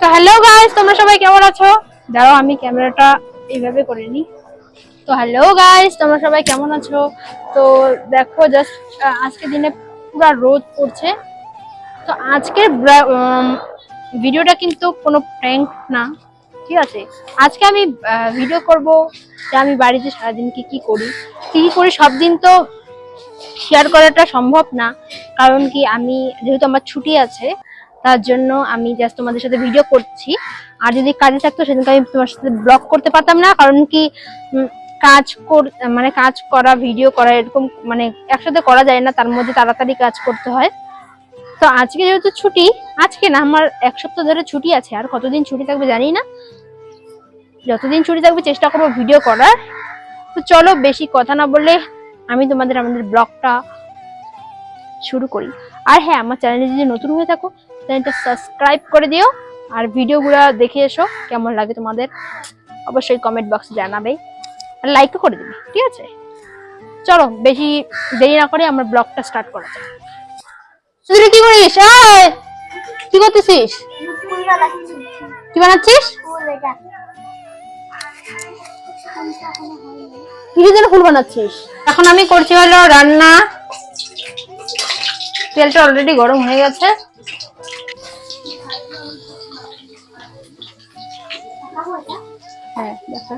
তো hello guys তোমরা সবাই কেমন আছো? দাঁড়াও, আমি ক্যামেরাটা এইভাবে করে নিই। তো হ্যালো গাইস তোমরা সবাই কেমন আছো? তো দেখো জাস্ট আজকে দিনে পুরো রোদ পড়ছে। তো আজকের ভিডিওটা কিন্তু কোনো প্র্যাঙ্ক না, ঠিক আছে? আজকে আমি ভিডিও করব যে আমি বাড়িতে সারাদিন কি করি। কি করি সব দিন তো শেয়ার করাটা সম্ভব না, কারণ কি আমি, যেহেতু আমার ছুটি আছে তার জন্য আমি জাস্ট তোমাদের সাথে ভিডিও করছি। আর যদি কাজে থাকতো, সেদিনকে আমি তোমার সাথে ব্লগ করতে পারতাম না, কারণ কি কাজ কর মানে কাজ করা ভিডিও করা এরকম মানে একসাথে করা যায় না, তার মধ্যে তাড়াতাড়ি কাজ করতে হয়। তো আজকে যেহেতু ছুটি, আজকে না, আমার এক সপ্তাহ ধরে ছুটি আছে, আর কতদিন ছুটি থাকবে জানি না। যতদিন ছুটি থাকবে, চেষ্টা করব ভিডিও করার। তো চলো, বেশি কথা না বলে আমি তোমাদের আমাদের ব্লগটা শুরু করি। আর হ্যাঁ আমার চ্যানেলে যদি নতুন হয়ে থাকো চ্যানেলটা সাবস্ক্রাইব করে দিও আর ভিডিওগুলো দেখে এসো, কেমন লাগে তোমাদের? অবশ্যই কমেন্ট বক্সে জানাবে আর লাইকও করে দিবে, ঠিক আছে? চলো, বেশি দেরি না করে আমার ব্লগটা স্টার্ট করা যাক। তুই কি করিস? কি করতেছিস? কি বানাচ্ছিস? ফুল বানাচ্ছিস? এখন আমি করছি হলো রান্না। তেলটা অলরেডি গরম হয়ে গেছে। হ্যাঁ দেখো।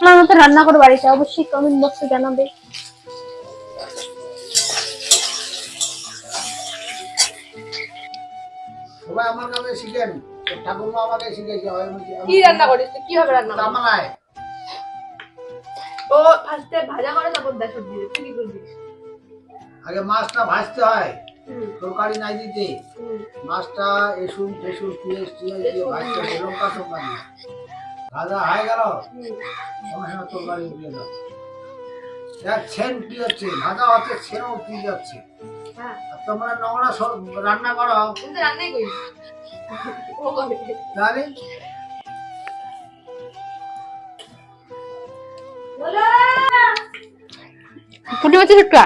আমার মতো রান্না করে বাড়িতে অবশ্যই কমেন্ট বক্সে জানাবে। সবাই আমার কাছে শিখেন ঠাকুরমা আমাকে শিখেছে কি- কি রান্না করিস তুই? কীভাবে রান্না ও ফার্স্টে ভাজা করে তারপর দেখ দিয়ে। তুই কি করছিস আগে মাছটা ভাজতে হয়। তরকারি নাই দিতে। মাছটা এসুন টেসুন পিঁয়াজ টিয়াজ দিয়ে ভাজতে হয় লঙ্কা দিয়ে। ভাজা হয়ে গেল? আমার সঙ্গে তরকারি দিয়ে দাও দেখ ছেন কি হচ্ছে? ভাজা হচ্ছে ছেনও কি যাচ্ছে। হ্যাঁ। তোমরা নোংরা সব রান্না করো। রান্নাই করে তাহলে? মাছের ছোট্টা?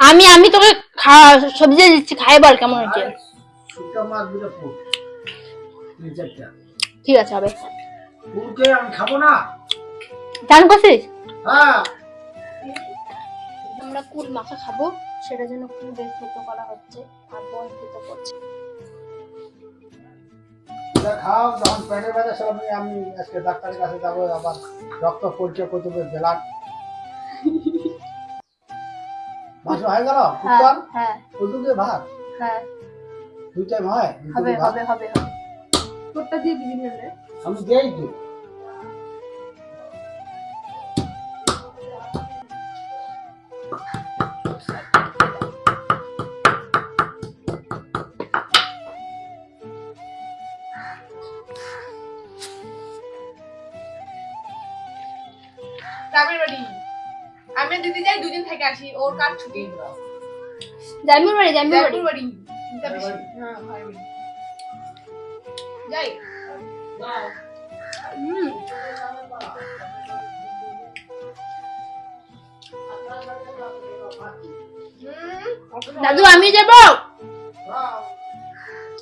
আমি আমি তোকে খা- সবজি দিচ্ছি খাই বল কেমন হচ্ছে ঠিক আছে হবে। ফুটকে আমি খাব না। চান করছিস? হ্যাঁ। আমরা কুল মাখা খাব? সেটার জন্য কুল বের করা হচ্ছে আর বল করছে। খাও যখন পেটের ব্যথা সব নিয়ে আমি আজকে ডাক্তারের কাছে যাব আবার রক্ত পরীক্ষা করতে হবে ব্লাড মাছ হয়ে গেল? হ্যাঁ কুকার হ্যাঁ। ওটুকে ভাত? হ্যাঁ। দুই টাইম হয় হবে হবে হবে দিয়ে দিবি আমি দেই তো। গ্রামের বাড়ি আমি দিদি যাই দুদিন থেকে আসি ওর কাজ ছুটি। জামির বাড়ি জামির বাড়ি? বাড়ি এটা বেশি। হ্যাঁ ভাই বাড়ি। যাই। হুম। হুম। দাদু আমি যাব?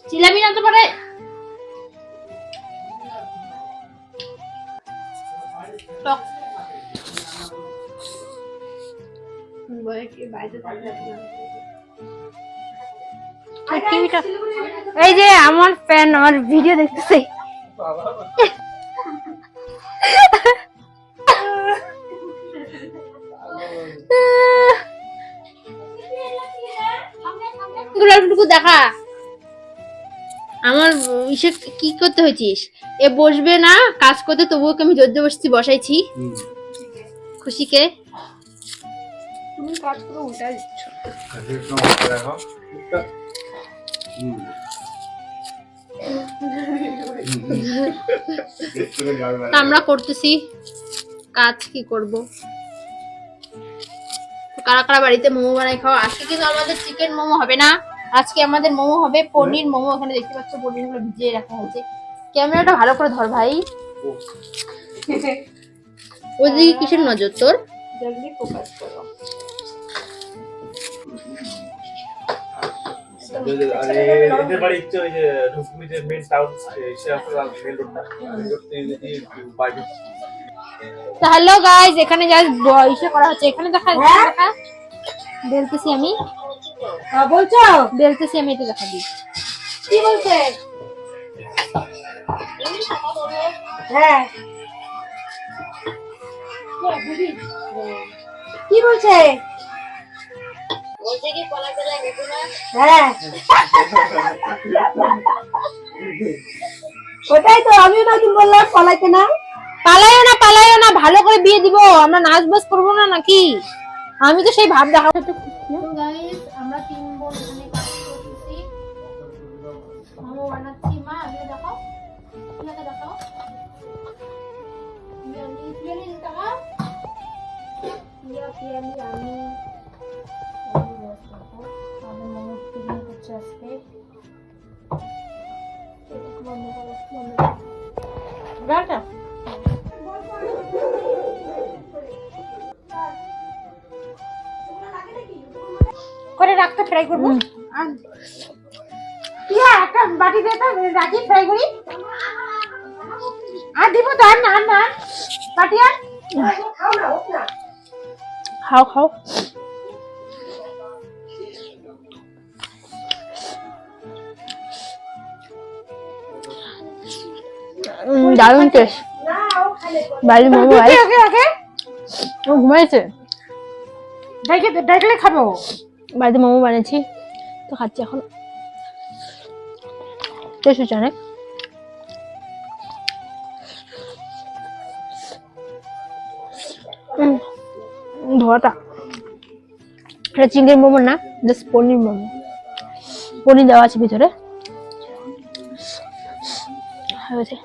চিলাবি না তো পারে? টক। বলে কি বাইরে টিভিটা এই যে আমার ফ্যান আমার ভিডিও দেখতেছে। গুলাবটুকু দেখা। আমার ইসে কি করতে হয়েছিস? এ বসবে না কাজ করতে তবুও আমি জোর বসছি বসাইছি? খুশিকে? কাজ করে উল্টা দিচ্ছ। তা আমরা করতেছি। কাজ কি করব? কারা কারা বাড়িতে মোমো বানাই খাওয়া? আজকে কিন্তু আমাদের চিকেন মোমো হবে না। আজকে আমাদের মোমো হবে পনির মোমো। ওখানে দেখতে পাচ্ছ পনিরগুলো ভিজিয়ে রাখা হয়েছে। ক্যামেরাটা ভালো করে ধর ভাই। ওইদিকে কিসের নজর তোর? জলদি ফোকাস করো। এদের বাড়ি হচ্ছে ওই যে ধুপগুড়ি মেন টাউন সে মেন রোডটা বাড়ি তো হ্যালো গাইজ এখানে জাস্ট ইসে করা হচ্ছে। এখানে দেখা এখানে দেখা। বেলতেছি আমি। হ্যাঁ বলছো? বেলতেছি আমি এটা দেখা দিই। কি বলছে? হ্যাঁ। কি বলছে? হ্যাঁ ওটাই তো আমিও নতুন বললাম পলাইতে না পালাইও না পালাইও না ভালো করে বিয়ে দিব আমরা নাচ বাস করব না নাকি আমি তো সেই ভাব দেখাবো আমরা তিন বোন এখানে কাজ করতেছি মোমো বানাচ্ছি মা আগে দেখাও তোমাকে দেখাও ইয়ামি ইয়ামি দেখাও ইয়া পিয়ালি আমি করছে আজকে করো রাখতে ফ্রাই করব? একটা বাটি দে রাখি ফ্রাই করি। আর দিব তো আর না আর না বাটি আর খাও খাও। দারুণ টেস্ট বাড়ির মোমো ভাই ওকে ওকে ও ঘুমাইছে? ডাইকে ডাইকলে খাব। বাড়িতে মোমো বানিয়েছি তো খাচ্ছি এখন। টেস্ট হচ্ছে অনেক। ধোয়াটা। এটা চিংড়ির মোমো না জাস্ট পনির মোমো। পনির দেওয়া আছে ভিতরে। হয়েছে।